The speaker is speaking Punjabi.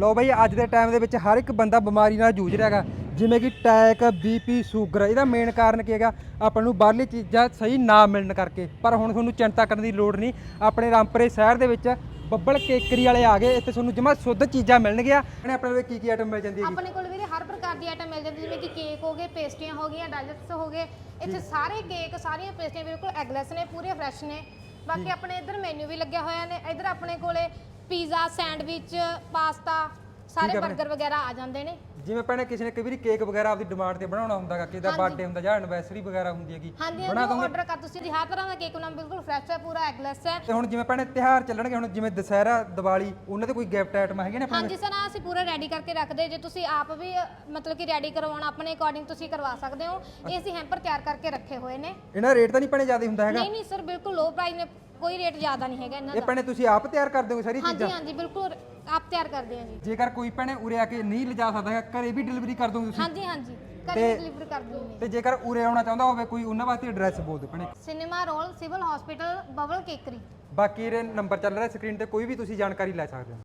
ਲੋ ਬਈ ਅੱਜ ਦੇ ਟਾਈਮ ਦੇ ਵਿੱਚ ਹਰ ਇੱਕ ਬੰਦਾ ਬਿਮਾਰੀ ਨਾਲ ਜੂਝ ਰਿਹਾ ਹੈਗਾ। ਜਿਵੇਂ ਕਿ ਟੈਕ ਬੀਪੀ ਸ਼ੂਗਰ ਇਹਦਾ ਮੇਨ ਕਾਰਨ ਕੀ ਹੈਗਾ? ਆਪਾਂ ਨੂੰ ਬਾਹਰਲੀ ਚੀਜ਼ਾਂ ਸਹੀ ਨਾ ਮਿਲਣ ਕਰਕੇ। ਪਰ ਹੁਣ ਤੁਹਾਨੂੰ ਚਿੰਤਾ ਕਰਨ ਦੀ ਲੋੜ ਨਹੀਂ। ਆਪਣੇ ਰਾਮਪੁਰੇ ਸ਼ਹਿਰ ਦੇ ਵਿੱਚ ਬੱਬਲ ਕੇਕਰੀ ਵਾਲੇ ਆ ਗਏ। ਇੱਥੇ ਤੁਹਾਨੂੰ ਜਮਾ ਸ਼ੁੱਧ ਚੀਜ਼ਾਂ ਮਿਲਣਗੀਆਂ। ਆਪਣੇ ਆਪਣੇ ਕੋਲ ਕੀ ਕੀ ਆਈਟਮ ਮਿਲ ਜਾਂਦੀ ਹੈਗੀ? ਆਪਣੇ ਕੋਲ ਵੀਰੇ ਹਰ ਪ੍ਰਕਾਰ ਦੀ ਆਈਟਮ ਮਿਲ ਜਾਂਦੀ। ਜਿਵੇਂ ਕਿ ਕੇਕ ਹੋ ਗਏ ਪੇਸਟਰੀਆਂ ਹੋ ਗਈਆਂ ਡੈਜ਼ਰਟਸ ਹੋ ਗਏ। ਇੱਥੇ ਸਾਰੇ ਕੇਕ ਸਾਰੀਆਂ ਪੇਸਟਰੀਆਂ ਬਿਲਕੁਲ ਐਗਲੈਸ ਨੇ ਪੂਰੇ ਫਰੈਸ਼ ਨੇ। ਬਾਕੀ ਆਪਣੇ ਇੱਧਰ ਮੈਨੂ ਵੀ ਲੱਗਿਆ ਹੋਇਆ ਨੇ। ਇੱਧਰ ਆਪਣੇ ਕੋਲੇ ਪੀਜ਼ਾ ਸੈਂਡਵਿਚ ਪਾਸਤਾ। ਸਾਰੇ ਠੀਕ ਆ ਵੀਰੇ। 버ਗਰ ਵਗੈਰਾ ਆ ਜਾਂਦੇ ਨੇ। ਜਿਵੇਂ ਭੈਣੇ ਕਿਸੇ ਨੇ ਕਈ ਵਾਰੀ ਕੇਕ ਵਗੈਰਾ ਆਪਦੀ ਡਿਮਾਂਡ ਤੇ ਬਣਾਉਣਾ ਹੁੰਦਾ ਹੈਗਾ ਕਿਸੇ ਦਾ ਬਰਥਡੇ ਹੁੰਦਾ ਜਾਂ ਐਨਵਰਸਰੀ ਵਗੈਰਾ ਹੁੰਦੀ ਹੈਗੀ ਹਾਂਜੀ ਹਾਂਜੀ ਆਰਡਰ ਕਰ ਤੁਸੀਂ ਹਰ ਤਰ੍ਹਾਂ ਦਾ ਕੇਕ ਉਹਨਾਂ ਬਿਲਕੁਲ ਫਰੈਸ਼ ਹੈ ਪੂਰਾ ਐਗਲੈਸ ਹੈ। ਤੇ ਹੁਣ ਜਿਵੇਂ ਭੈਣੇ ਤਿਉਹਾਰ ਚੱਲਣਗੇ ਹੁਣ ਜਿਵੇਂ ਦੁਸਹਿਰਾ ਦੀਵਾਲੀ ਉਹਨਾਂ ਤੇ ਕੋਈ ਗਿਫਟ ਆਈਟਮ ਹੈਗੇ ਨੇ ਆਪਣੇ ਹਾਂਜੀ ਸਰ ਅਸੀਂ ਪੂਰਾ ਰੈਡੀ ਕਰਕੇ ਰੱਖਦੇ ਜੇ ਤੁਸੀਂ ਆਪ ਵੀ ਮਤਲਬ ਕਿ ਰੈਡੀ ਕਰਵਾਉਣਾ ਆਪਣੇ ਅਕੋਰਡਿੰਗ ਤੁਸੀਂ ਕਰਵਾ ਸਕਦੇ ਹੋ ਇਹ ਅਸੀਂ ਹੈਂਪਰ ਤਿਆਰ ਕਰਕੇ ਰੱਖੇ ਹੋਏ ਨੇ। ਇਹਨਾਂ ਰੇਟ ਤਾਂ ਨਹੀਂ ਭੈਣੇ ਜ਼ਿਆਦਾ ਹੁੰਦਾ ਹੈਗਾ? ਨਹੀਂ ਨਹੀਂ ਸਰ ਬਿਲਕੁਲ ਲੋ ਪ੍ਰਾਈਸ ਨੇ ਕੋਈ ਰੇਟ ਜ਼ਿਆਦਾ ਨਹੀਂ ਹੈਗਾ ਇਹਨਾਂ ਇਹ ਦਾ। ਭੈਣੇ ਤੁਸੀਂ ਆਪ ਤਿਆਰ ਕਰ ਦਿਓਗੇ ਸਾਰੀ ਚੀਜ਼ਾਂ? ਹਾਂਜੀ ਹਾਂਜੀ ਬਿਲਕੁਲ ਆਪ ਤਿਆਰ ਕਰਦੇ ਜੀ। ਜੇਕਰ ਕੋਈ ਭੈਣੇ ਉਰੇ ਆ ਕੇ ਨਹੀਂ ਲਿਜਾ ਸਕਦਾ ਹੈਗਾ ਘਰੇ ਵੀ ਡਿਲੀਵਰੀ ਕਰ ਦੋਗੇ ਤੁਸੀਂ। ਹਾਂਜੀ ਹਾਂਜੀ। ਘਰੇ ਤੇ- ਡਿਲੀਵਰ ਕਰ ਦਿੰਦੇ ਤੇ ਜੇਕਰ ਉਰੇ ਆਉਣਾ ਚਾਹੁੰਦਾ ਹੋਵੇ ਕੋਈ ਉਹਨਾਂ ਵਾਸਤੇ ਐਡਰੈਸ ਬੋਲ ਦਿਓ ਭੈਣੇ। ਸਿਨੇਮਾ ਰੋਲ ਸਿਵਲ ਹਸਪੀਟਲ ਬਬਲ ਕੇਕਰੀ ਬਾਕੀ ਇਹਦੇ ਨੰਬਰ ਚੱਲ ਰਿਹਾ ਸਕਰੀਨ ਤੇ ਕੋਈ ਵੀ ਤੁਸੀਂ ਜਾਣਕਾਰੀ ਲੈ ਸਕਦੇ ਹੋ।